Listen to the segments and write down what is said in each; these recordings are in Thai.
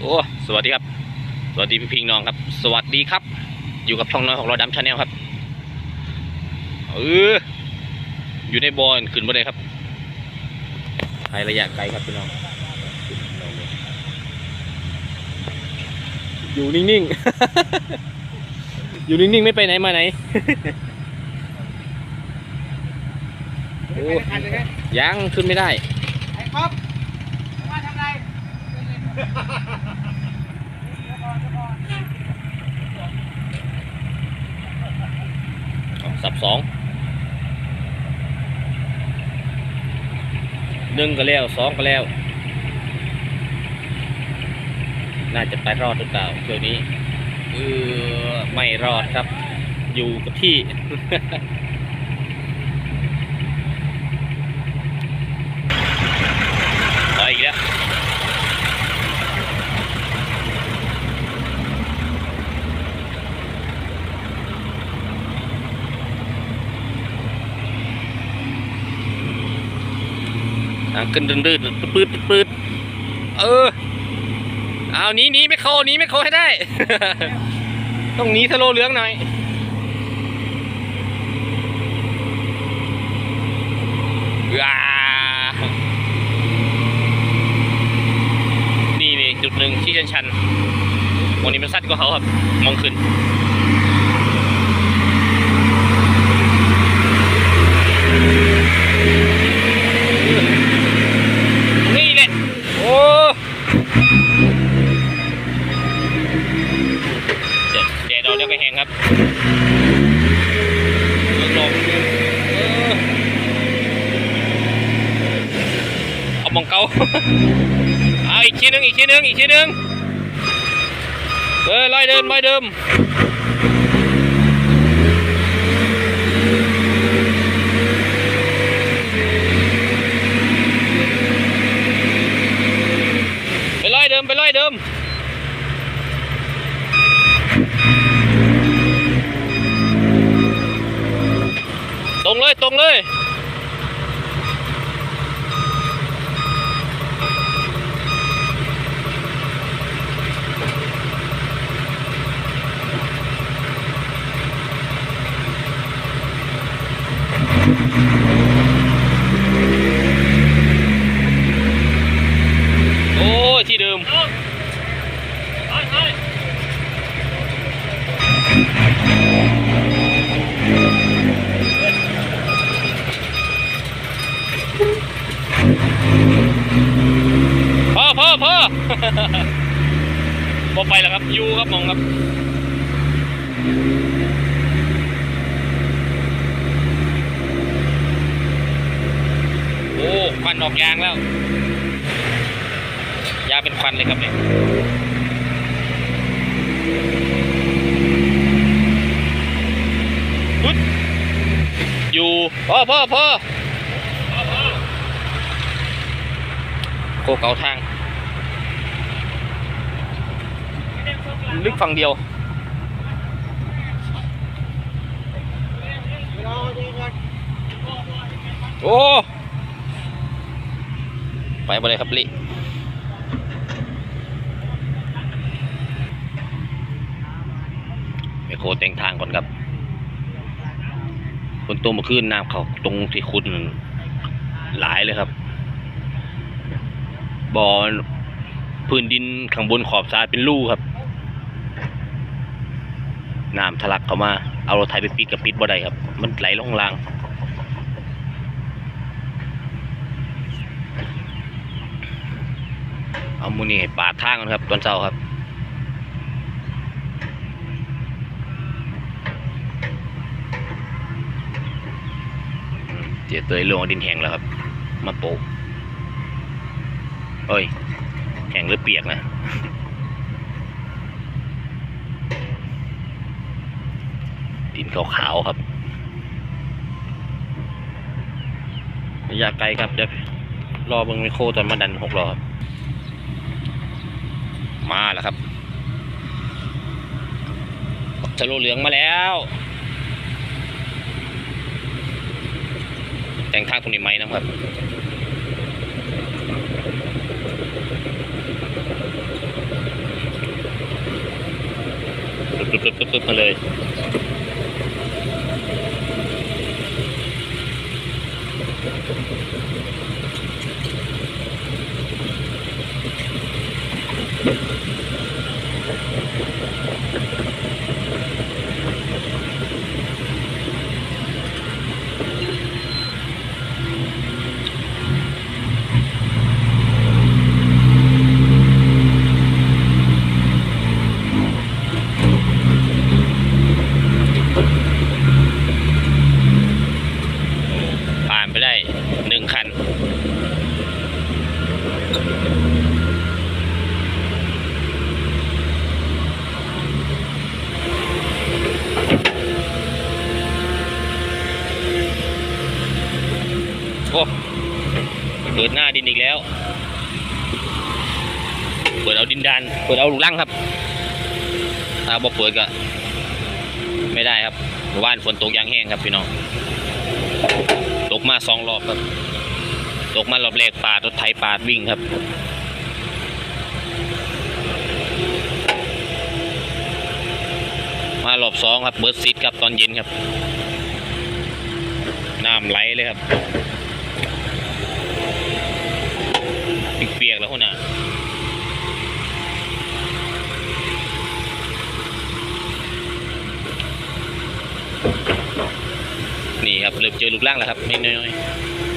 โอ้สวัสดีครับ สวัสดีพี่พิงน้องครับ สวัสดีครับ อยู่กับช่องน้อยของเราดัมชาแนลครับเอออยู่ในบอลขึ้นมาเลยครับไประยะไกลครับพี่น้อง อยู่นิ่งๆ อยู่นิ่งๆ ไม่ไปไหนมาไหนโอ้ยังขึ้นไม่ได้ไอ้ป๊อปมาทำไร สับสองหนึ่งก็แล้วสองก็แล้ว น่าจะไปรอดหรือเปล่าเที่ยวนี้เออไม่รอดครับ อยู่กับที่ ไปอีกแล้ว อะขึ้นดืดๆปืดปืดเออ เอาหนี้นี้ไม่เข้านี้ไม่เข้าให้ได้ ต้องหนีสโลเหลืองหน่อยว้านี่นี่จุดหนึ่งที่ชันชันวันนี้มันสั้นกว่าเขาครับ มองขึ้นแหละ โอ้เดี๋ยวเราจะไปแหงครับลงๆเออเอามองเกาเอาอีกทีหนึงอีกทีหนึงอีกทีหนึงเออลอยเดิมลอยเดิมไปล อยเดิมไปลอยเดิมตรงเลยตรงเลย โอ้ยที่เดิม พ่อพ่อพ่อ พอไปแล้วครับอยูครับมองครับ โอ้ควันออกยางแล้ว ยาเป็นควันเลยครับเนี่ยอยู่พ่อพ่อพ่อโคเกาทาง ลึกฝั่งเดียวโอ้ไปบ่เลยครับลิไมโครแต่งทางก่อนครับคนตัวมื่อคืนน้ำเขาตรงที่คุณหลายเลยครับบ่อพื้นดินข้างบนขอบทรายเป็นรูครับ น้ำทะลักเข้ามา เอารถไถไปปิดกับปิดบ่ได้ครับ มันไหลลงล่างเอามูนี่ปาดทางกันครับ ตอนเช้าครับเจียเตยลงเอาดินแห้งแล้วครับ มาโปะเอ้ยแห้งหรือเปียกนะ ดินขาวๆครับระยะไกลครับจะรอเบิ่งไมโครตอนมาดันหกลอครับมาแล้วครับสโลเหลืองมาแล้ว แต่งทางตรงนี้ไหมนะครับปึ๊บปึ๊บปึ๊บมาเลย ผ่านไปได้หนึ่งคัน โอ้เปิดหน้าดินอีกแล้ว เปิด เปิดเอาลูกลังครับถ้าบ่เปิดก็ไม่ได้ครับเมื่านฝนตกยางแห้งครับพี่น้องตกมาสองรอบครับ ตกมารอบแรกปาดรถไถปาดวิ่งครับมารอบสองครับเบิร์ดซิดครับตอนเย็นครับน้ำไหลเลยครับเปียกๆแล้วคนน่ะ นี่ค ริ่มเจอลูกล่างแล้วครับนิดน้อย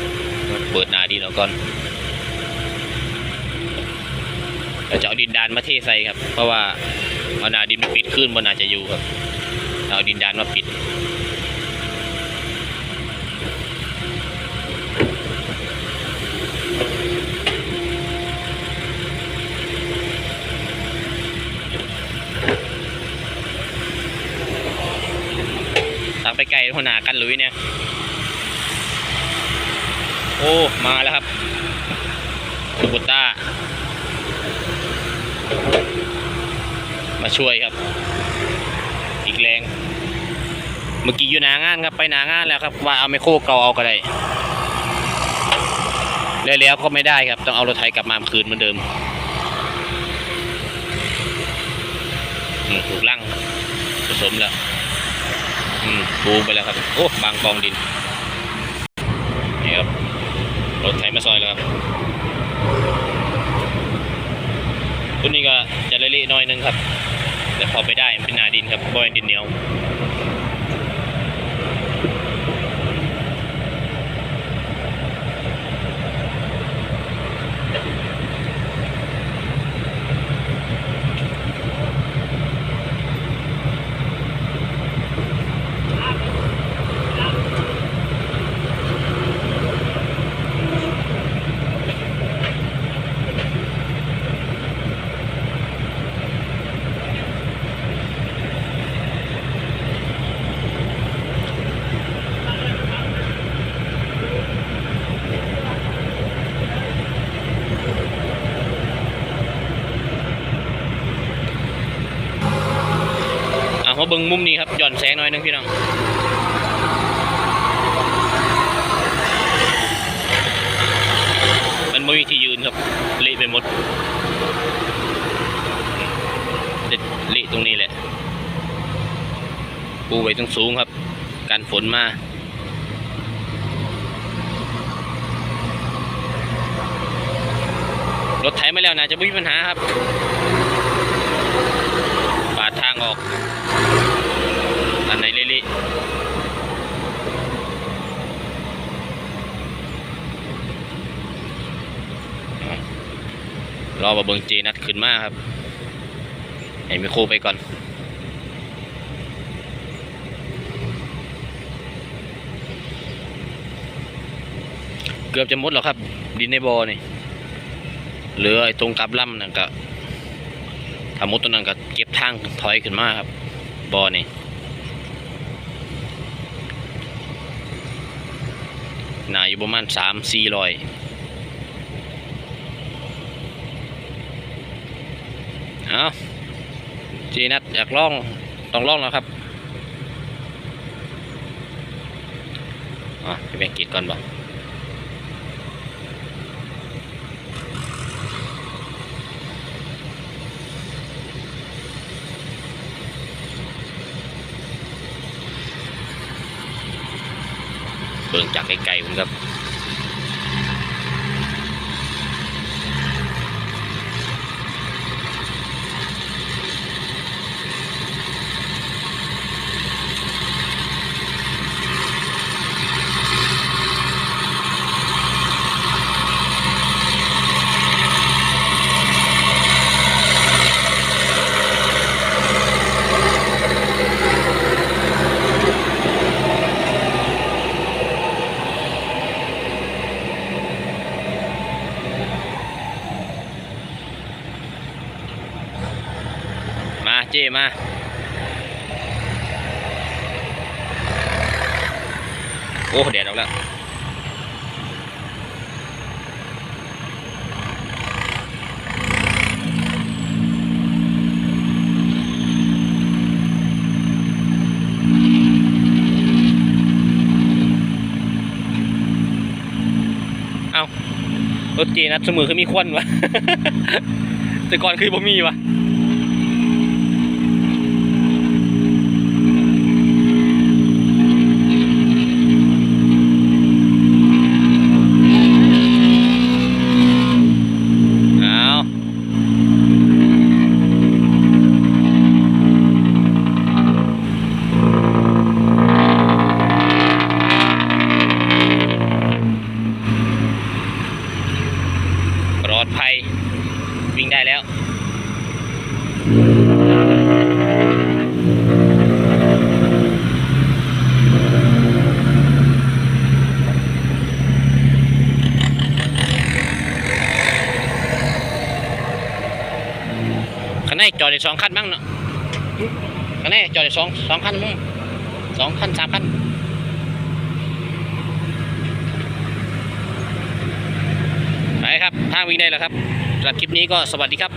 ๆเปิดนาดีแล้วก่อนเราจะเอาดินดานมาเทใส่ครับ เพราะว่าเอานาดินมาปิดขึ้นบนอาจจะอยู่ครับ เอาดินดานมาปิดทางไปไกลหัวหน้ากันลุยเนี่ย อ้ มาแล้วครับลูกุต้า มาช่วยครับ อีกแรง เมื่อกี้อยู่หนางานครับ ไปหนางานแล้วครับ ว่าเอาไมโครเก่าเอาก็ได้แล้วแล้วก็ไม่ได้ครับ ต้องเอารถไถกลับมาคืนเหมือนเดิมถูกลั่งผสมแล้ว อืมปูไปแล้วครับ โอ้ บางกองดินครับ รถไถ มาซอยแล้วครับตัวนี้ก็จะเละๆน้อยนึงครับแต่พอไปได้มันเป็นหนาดินครับบอยดินเหนียว มาเบิ่งมุมนี้ครับหย่อนแสงหน่อยนึงพี่น้องมันไม่มีที่ยืนครับเละไปหมดเด็ดเละตรงนี้แหละปูไว้ตรงสูงครับกันฝนมารถไถมาแล้วนะจะไม่มีปัญหาครับ ปาดทางออก อันไหนเละๆอะ รอมาเบิงเจนัดขึ้นมาครับ ให้มีโคไปก่อน เกือบจะหมดแล้วครับ ดินในบอ่อนี่เหลือไอ้ตรงกับล่ำนั่นก็ถ้าหมดตัวนั้นก็เก็บทางถอยขึ้นมาครับ บอ่อนี่หนาอยู่ประมาณสามสี่ร้อย เาจีนัดอยากล่องต้องล่องแล้วครับอ๋อไปเแม่งกิดก่อนบ่เบิ่งจากไกลๆผมครับ เจมาโอ้แดดออกแล้วเอารถเจนัดเสมอคือมีควันวะ แต่ก่อนคือบ่มีวะ จอดได้สองคันมั้งเนาะกันนี้จอดได้สองสองคันมั้งสองคันสามคันไปครับทางวิ่งได้แล้วครับสำหรับคลิปนี้ก็สวัสดีครับ